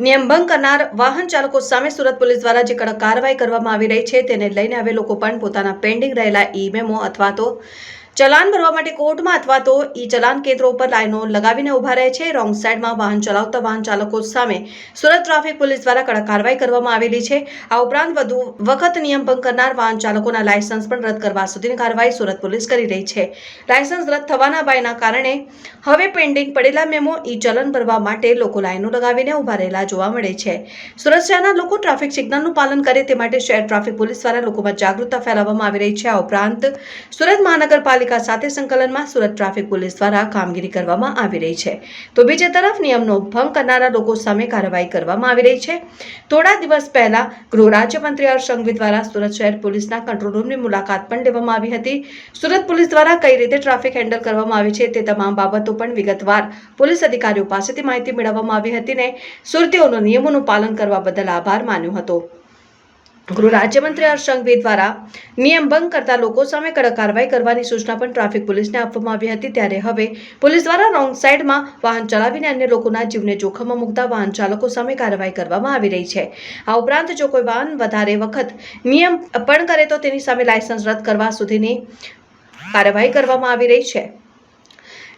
નિયમભંગ કરનાર વાહન ચાલકો સામે સુરત પોલીસ દ્વારા જે કડક કાર્યવાહી કરવામાં આવી રહી છે તેને લઈને હવે લોકો પણ પોતાના પેન્ડિંગ રહેલા ઈ મેમો અથવા તો ચલાન ભરવા માટે કોર્ટમાં અથવા તો ઈ ચલાન કેન્દ્રો ઉપર લાઈનો લગાવીને ઊભા રહે છે. રોંગ સાઈડમાં વાહન ચલાવતા વાહન ચાલકો સામે સુરત ટ્રાફિક પોલીસ દ્વારા કડક કાર્યવાહી કરવામાં આવેલી છે. આ ઉપરાંત વધુ વખત નિયમ ભંગ કરનાર વાહન ચાલકોના લાયસન્સ પણ રદ કરવા સુધીની કાર્યવાહી સુરત પોલીસ કરી રહી છે. લાયસન્સ રદ થવાના ભયના કારણે હવે પેન્ડિંગ પડેલા મેમો ઈ ચલન ભરવા માટે લોકો લાઈનો લગાવીને ઊભા રહેલા જોવા મળે છે. સુરત શહેરના લોકો ટ્રાફિક સિગ્નલનું પાલન કરે તે માટે શહેર ટ્રાફિક પોલીસ દ્વારા લોકોમાં જાગૃતતા ફેલાવવામાં આવી રહી છે. આ ઉપરાંત સુરત મહાનગરપાલિકા સાથે સંકલનમાં સુરત ટ્રાફિક પોલીસ દ્વારા કામગીરી કરવામાં આવી રહી છે. તો બીજી તરફ નિયમનો ભંગ કરનારા લોકો સામે કાર્યવાહી કરવામાં આવી રહી છે. થોડા દિવસ પહેલા ગૃહ રાજ્યમંત્રી હર્ષ સંઘવી દ્વારા સુરત શહેર પોલીસના કંટ્રોલ રૂમની મુલાકાત પણ લેવામાં આવી હતી. સુરત પોલીસ દ્વારા કઈ રીતે ટ્રાફિક હેન્ડલ કરવામાં આવે છે તે તમામ બાબતો પણ વિગતવાર પોલીસ અધિકારીઓ પાસેથી માહિતી મેળવવામાં આવી હતી ને સુરતીઓનો નિયમોનું પાલન કરવા બદલ આભાર માન્યો હતો. ગૃહ રાજ્યમંત્રી હર્ષ દ્વારા નિયમ ભંગ કરતા લોકો સામે કડક કાર્યવાહી કરવાની સૂચના પણ ટ્રાફિક પોલીસને આપવામાં આવી હતી. ત્યારે હવે પોલીસ દ્વારા રોંગ સાઈડમાં વાહન ચલાવીને અન્ય લોકોના જીવને જોખમમાં મૂકતા વાહન ચાલકો સામે કાર્યવાહી કરવામાં આવી રહી છે. આ ઉપરાંત જો કોઈ વાહન વધારે વખત નિયમ પણ કરે તો તેની સામે લાયસન્સ રદ કરવા સુધીની કાર્યવાહી કરવામાં આવી રહી છે.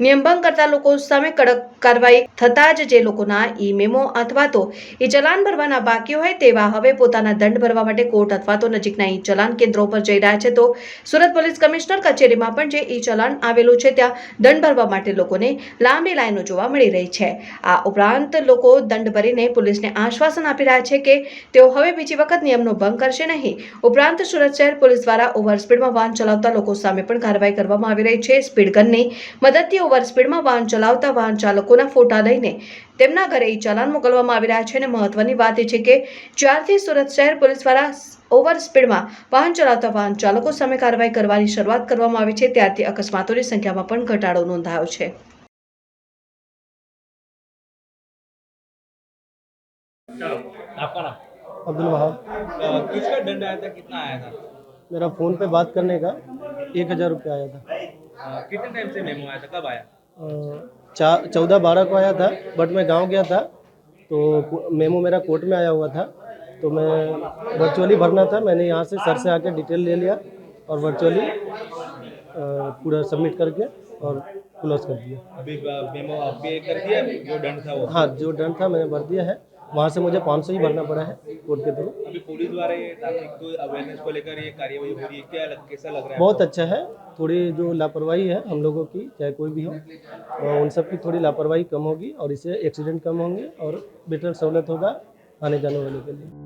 નિયમભંગ કરતા લોકો સામે કડક કાર્યવાહી થતા જ જે લોકોના ઈ મેમો અથવા તો ઈ ચલાન ભરવાના બાકી હોય તેવા હવે પોતાના દંડ ભરવા માટે કોર્ટ અથવા તો નજીકના ઈ ચલાન કેન્દ્રો પર જઈ રહ્યા છે. તો સુરત પોલીસ કમિશનર કચેરીમાં પણ જે ઈ ચલાન આવેલું છે ત્યાં દંડ ભરવા માટે લોકોને લાંબી લાઈનો જોવા મળી રહી છે. આ ઉપરાંત લોકો દંડ ભરીને પોલીસને આશ્વાસન આપી રહ્યા છે કે તેઓ હવે બીજી વખત નિયમનો ભંગ કરશે નહીં. ઉપરાંત સુરત શહેર પોલીસ દ્વારા ઓવર સ્પીડમાં વાહન ચલાવતા લોકો સામે પણ કાર્યવાહી કરવામાં આવી રહી છે. સ્પીડ ગનની મદદથી ઓવર સ્પીડમાં વાહન ચલાવતા વાહન ચાલકોના ફોટા લઈને તેમના ઘરે ઈ ચાલાન મોકલવામાં આવી રહ્યા છે અને મહત્વની વાત એ છે કે જ્યારથી સુરત શહેર પોલીસ દ્વારા ઓવર સ્પીડમાં વાહન ચલાવતા વાહન ચાલકો સામે કાર્યવાહી કરવાની શરૂઆત કરવામાં આવી છે ત્યારથી અકસ્માતોની સંખ્યામાં પણ ઘટાડો નોંધાયો છે चलो आपका नाम अब्दुल वहाब अ, किसका दंड आया था कितना आया था मेरा फ़ोन पे बात करने का एक हज़ार रुपया आया था अ, कितने टाइम से मेमो आया था? कब आया? चौदह बारह को आया था बट मैं गाँव गया था तो मेमो मेरा कोर्ट में आया हुआ था तो मैं वर्चुअली भरना था मैंने यहाँ से सर से आके डिटेल ले लिया और वर्चुअली पूरा सबमिट करके और क्लोज कर दिया। अभी मेमो पे कर दिया? जो दंड था वो? हाँ जो दंड था मैंने भर दिया है। वहाँ से मुझे पाँच सौ ही भरना पड़ा है कोर्ट के थ्रू। अभी पुलिस द्वारा ये को अवेयरनेस को लेकर ये कार्यवाही हो रही है क्या लग, कैसा लग रहा है बहुत अच्छा है। थोड़ी जो लापरवाही है हम लोगों की चाहे कोई भी हो उन सब की थोड़ी लापरवाही कम होगी और इससे एक्सीडेंट कम होंगे और बेटर सहूलत होगा आने जाने वाले के लिए।